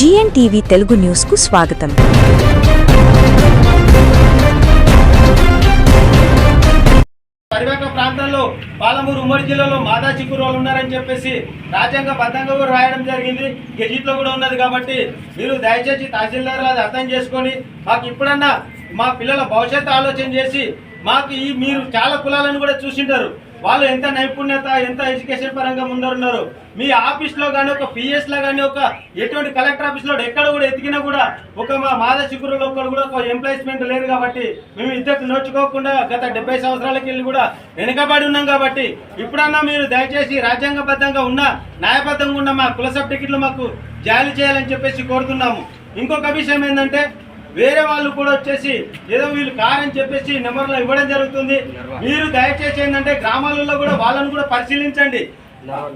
GN TV Telugu న్యూస్కు స్వాగతం. పరివేక ప్రాంతాల్లో పాలమూరు ఉమ్మడి జిల్లాలో మాదా చిక్కురు వాళ్ళు ఉన్నారని చెప్పేసి రాజ్యాంగ బద్దంగా కూడా రాయడం జరిగింది. గెజిట్లో కూడా ఉన్నది కాబట్టి మీరు దయచేసి తహసీల్దార్ అది అర్థం చేసుకొని మాకు ఇప్పుడన్నా మా పిల్లల భవిష్యత్తు ఆలోచన చేసి మాకు ఈ మీరు చాలా కులాలను కూడా చూసింటారు. వాళ్ళు ఎంత నైపుణ్యత ఎంత ఎడ్యుకేషన్ పరంగా ముందరున్నారు? మీ ఆఫీస్లో కానీ ఒక పిఎస్లో కానీ ఒక ఎటువంటి కలెక్టర్ ఆఫీస్లో ఎక్కడ కూడా ఎతికినా కూడా ఒక మా మాద చిగురులో కూడా ఒక ఎంప్లాయ్మెంట్ లేదు కాబట్టి మేము ఇద్దరు నోచుకోకుండా గత డెబ్బై సంవత్సరాలకి వెళ్ళి కూడా వెనుకబడి ఉన్నాం కాబట్టి ఇప్పుడన్నా మీరు దయచేసి రాజ్యాంగబద్ధంగా ఉన్న న్యాయబద్ధంగా ఉన్న మా కుల సబ్ టికెట్లు మాకు జారీ చేయాలని చెప్పేసి కోరుతున్నాము. ఇంకొక విషయం ఏంటంటే వేరే వాళ్ళు కూడా వచ్చేసి ఏదో వీళ్ళు కారని చెప్పేసి నెంబర్లో ఇవ్వడం జరుగుతుంది. మీరు దయచేసి ఏంటంటే గ్రామాలలో కూడా వాళ్ళని కూడా పరిశీలించండి.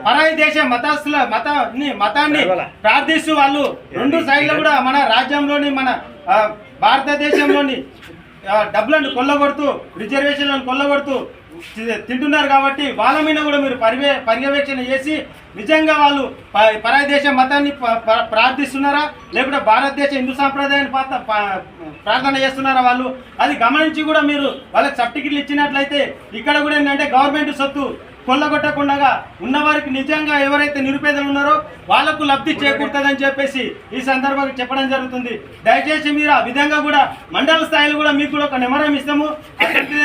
పరాయి దేశ మతస్థుల మతాన్ని మతాన్ని ప్రార్థిస్తూ వాళ్ళు రెండు సైడ్లు కూడా మన రాజ్యంలోని మన భారతదేశంలోని డబ్బులను కొల్లగొడుతూ రిజర్వేషన్లను కొల్లగొడుతూ తింటున్నారు కాబట్టి వాళ్ళ మీద కూడా మీరు పరివే పర్యవేక్షణ చేసి నిజంగా వాళ్ళు ప- పరాయి దేశ మతాన్ని ప- ప్రార్థిస్తున్నారా? లేకుంటే భారతదేశ హిందూ సాంప్రదాయాన్ని ప్రార్థన చేస్తున్నారా వాళ్ళు? అది గమనించి కూడా మీరు వాళ్ళకి సర్టిఫికెట్లు ఇచ్చినట్లయితే ఇక్కడ కూడా ఏంటంటే గవర్నమెంట్ సొత్తు కొల్లగొట్టకుండా ఉన్నవారికి నిజంగా ఎవరైతే నిరుపేదలు ఉన్నారో వాళ్ళకు లబ్ధి చేకూరుతుందని చెప్పేసి ఈ సందర్భంగా చెప్పడం జరుగుతుంది. దయచేసి మీరు ఆ విధంగా కూడా మండల స్థాయిలో కూడా మీకు కూడా ఒక నిమరం ఇస్తాము.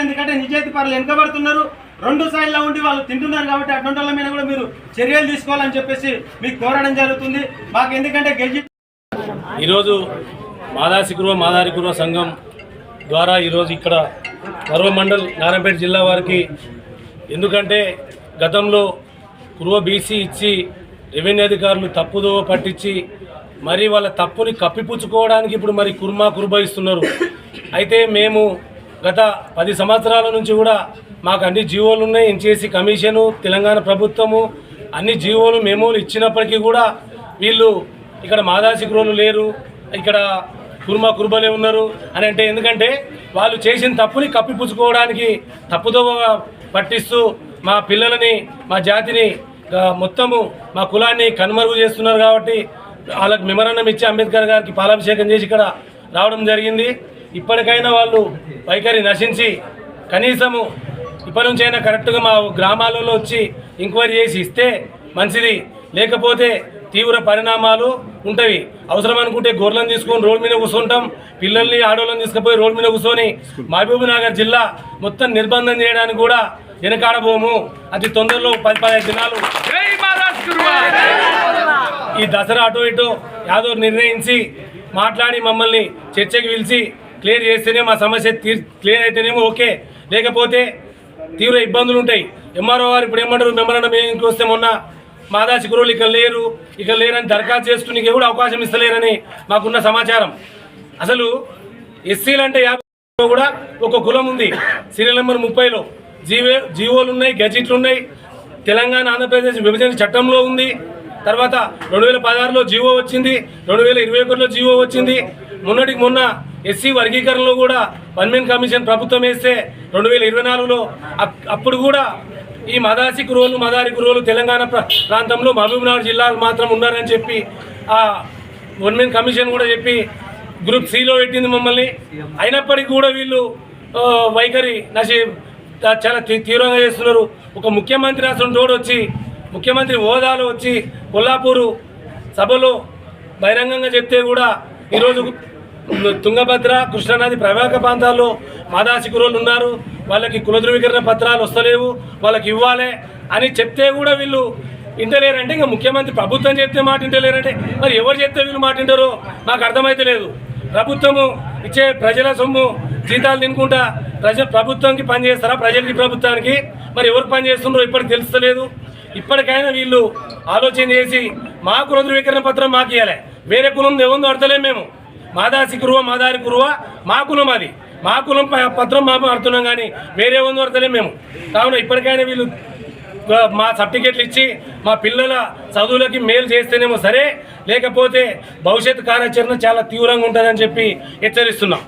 ఎందుకంటే నిజాయితీ పరులు వెనుకబడుతున్నారు. రెండు స్థాయిలో ఉండి వాళ్ళు తింటున్నారు కాబట్టి అటువంటి వాళ్ళ మీద కూడా మీరు చర్యలు తీసుకోవాలని చెప్పేసి మీకు కోరడం జరుగుతుంది. మాకు ఎందుకంటే గెజిట్ ఈరోజు మాదాసి గృహ మాదారి కురువ సంఘం ద్వారా ఈరోజు ఇక్కడ పర్వ మండల్ నారాయణపేట జిల్లా వారికి ఎందుకంటే గతంలో కురువ బీసీ ఇచ్చి రెవెన్యూ అధికారులు తప్పుదోవ పట్టించి మరి వాళ్ళ తప్పుని కప్పిపుచ్చుకోవడానికి ఇప్పుడు మరి కుర్మా కుర్బా ఇస్తున్నారు అయితే మేము గత పది సంవత్సరాల నుంచి కూడా మాకు అన్ని జీవోలు ఉన్నాయి. ఎంచేసి కమిషను తెలంగాణ ప్రభుత్వము అన్ని జీవోలు మెమోలు ఇచ్చినప్పటికీ కూడా వీళ్ళు ఇక్కడ మాదాసి లేరు ఇక్కడ కుర్మా కుర్బలే ఉన్నారు అని అంటే ఎందుకంటే వాళ్ళు చేసిన తప్పుని కప్పిపుచ్చుకోవడానికి తప్పుదోవ పట్టిస్తూ మా పిల్లలని మా జాతిని మొత్తము మా కులాన్ని కనుమరుగు చేస్తున్నారు కాబట్టి వాళ్ళకి మెమరణం ఇచ్చి అంబేద్కర్ గారికి పాలాభిషేకం చేసి ఇక్కడ రావడం జరిగింది. ఇప్పటికైనా వాళ్ళు వైఖరి నశించి కనీసము ఇప్పటి నుంచి అయినా కరెక్ట్గా మా గ్రామాలలో వచ్చి ఎంక్వైరీ చేసి ఇస్తే మంచిది. లేకపోతే తీవ్ర పరిణామాలు ఉంటాయి అవసరం అనుకుంటే గొర్రెలను తీసుకొని రోడ్ మీద కూర్చుంటాం. పిల్లల్ని ఆడోళ్ళని తీసుకుపోయి రోడ్ మీద కూర్చొని మహబూబ్నగర్ జిల్లా మొత్తం నిర్బంధం చేయడానికి కూడా వెనకాడబోము. అతి తొందరలో పది పదిహేను దినాలు. ఈ దసరా అటు ఇటు యాదవ్ నిర్ణయించి మాట్లాడి మమ్మల్ని చర్చకి పిలిచి క్లియర్ చేస్తేనే మా సమస్య క్లియర్ అయితేనేమో ఓకే. లేకపోతే తీవ్ర ఇబ్బందులు ఉంటాయి ఎంఆర్ఓ గారు ఇప్పుడు ఏమంటారు? మెమరణం ఏంకి వస్తే మొన్న మాదాసి గురువులు ఇక్కడ లేరు ఇక్కడ లేరని దరఖాస్తు చేసుకునే కూడా అవకాశం ఇస్తలేరని మాకున్న సమాచారం. అసలు ఎస్సీలు అంటే యాభై కూడా ఒక కులం ఉంది. సీరియల్ నెంబర్ ముప్పైలో. జీవో జీవోలు ఉన్నాయి గెజిట్లు ఉన్నాయి తెలంగాణ ఆంధ్రప్రదేశ్ విభజన చట్టంలో ఉంది. తర్వాత రెండు వేల పదహారులో జీవో వచ్చింది. రెండు వేల ఇరవై ఒకటిలో జీవో వచ్చింది. మొన్నటికి మొన్న ఎస్సీ వర్గీకరణలో కూడా వన్మెన్ కమిషన్ ప్రభుత్వం వేస్తే రెండు వేల ఇరవై నాలుగులో అప్- అప్పుడు కూడా ఈ మదాసి కురువులు మదారి కురువులు తెలంగాణ ప్రాంతంలో మహబూబ్నగర్ జిల్లాలు మాత్రం ఉన్నారని చెప్పి ఆ వన్మెన్ కమిషన్ కూడా చెప్పి గ్రూప్ సిలో పెట్టింది మమ్మల్ని. అయినప్పటికీ కూడా వీళ్ళు వైఖరి నశి చాలా తీ- తీవ్రంగా చేస్తున్నారు. ఒక ముఖ్యమంత్రి అసలు తోడు వచ్చి ముఖ్యమంత్రి హోదాలో వచ్చి కొల్లాపూరు సభలో బహిరంగంగా చెప్తే కూడా ఈరోజు తుంగభద్ర కృష్ణానది ప్రవాహక ప్రాంతాల్లో మాదాసి ఉన్నారు. వాళ్ళకి కుల ధృవీకరణ పత్రాలు వస్తలేవు. వాళ్ళకి ఇవ్వాలి అని చెప్తే కూడా వీళ్ళు ఇంటలేరంటే ఇంకా ముఖ్యమంత్రి ప్రభుత్వం చెప్తే మాట ఇంటలేరంటే మరి ఎవరు చెప్తే వీళ్ళు మాట వింటారో నాకు అర్థమైతే లేదు ప్రభుత్వము ఇచ్చే ప్రజల సొమ్ము జీతాలు తినుకుంటా ప్రజ ప్రభుత్వానికి పనిచేస్తారా ప్రజలకి ప్రభుత్వానికి? మరి ఎవరికి పనిచేస్తుండ్రో ఇప్పటికి తెలుస్తలేదు. ఇప్పటికైనా వీళ్ళు ఆలోచన చేసి మాకు కుల పత్రం మాకు ఇవ్వాలి వేరే కులం ఎవరు అడతలేము మేము. మాదాసి కురువ మాదారి కురువ మా కులం అది. మా కులం ప- పత్రం మా అడుతున్నాం కానీ వేరే ఉందో అడతలేము మేము. కావున ఇప్పటికైనా వీళ్ళు మా సర్టిఫికెట్లు ఇచ్చి మా పిల్లల చదువులకి మేలు చేస్తేనేమో సరే. లేకపోతే భవిష్యత్ కార్యాచరణ చాలా తీవ్రంగా ఉంటుందని చెప్పి హెచ్చరిస్తున్నాం.